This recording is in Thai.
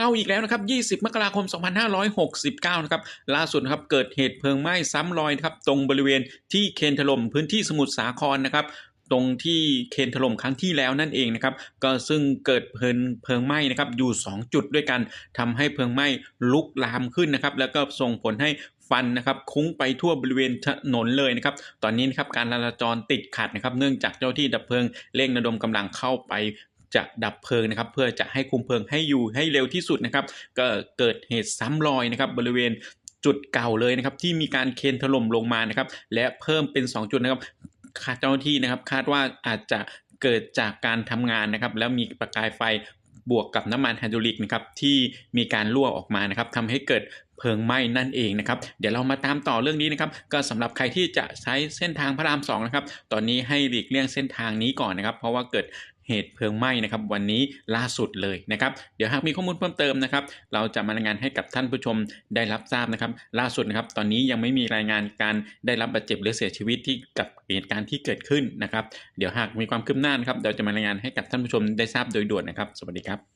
เอาอีกแล้วนะครับ 20 มกราคม 2569 นะครับ ล่าสุดครับ เกิดเหตุเพลิงไหม้ซ้ำรอยครับ ตรงบริเวณที่เคนถล่มพื้นที่สมุทรสาครนะครับตรงที่เคนถล่มครั้งที่แล้วนั่นเองนะครับ ก็ซึ่งเกิดเพลิงเพลิงไหม้นะครับอยู่ 2 จุดด้วยกันทำให้เพลิงไหม้ลุกลามขึ้นนะครับ แล้วก็ส่งผลให้ฟันนะครับคุ้งไปทั่วบริเวณถนนเลยนะครับ ตอนนี้นะครับการจราจรติดขัดนะครับ เนื่องจากเจ้าที่ดับเพลิงเร่งระดมกำลังเข้าไป จะดับเพลิงนะครับ เพื่อจะให้คุมเพลิงให้อยู่ให้เร็วที่สุดนะครับ ก็เกิดเหตุซ้ำรอยนะครับบริเวณจุดเก่าเลยนะครับที่มีการเคนถล่มลงมานะครับ และเพิ่มเป็น 2 จุดนะครับคาดเจ้าหน้าที่นะครับ คาดว่าอาจจะเกิดจากการทำงานนะครับ แล้วมีประกายไฟบวกกับน้ำมันไฮดรอลิกนะครับที่มีการรั่วออกมานะครับทำให้เกิด เพลิงไหม้นั่นเองนะครับเดี๋ยวเรามาตามต่อเรื่องนี้นะครับก็สำหรับใครที่จะใช้เส้นทางพระรามสองนะครับตอนนี้ให้หลีกเลี่ยงเส้นทางนี้ก่อนนะครับเพราะว่าเกิดเหตุเพลิงไหม้นะครับวันนี้ล่าสุดเลยนะครับเดี๋ยวหากมีข้อมูลเพิ่มเติมนะครับเราจะมารายงานให้กับท่านผู้ชมได้รับทราบนะครับ ล่าสุดนะครับตอนนี้ยังไม่มีรายงานการได้รับบาดเจ็บหรือเสียชีวิตที่กับเหตุการณ์ที่เกิดขึ้นนะครับ เดี๋ยวหากมีความคืบหน้านะครับเราจะมารายงานให้กับท่านผู้ชมได้ทราบโดยด่วนนะครับ สวัสดีครับ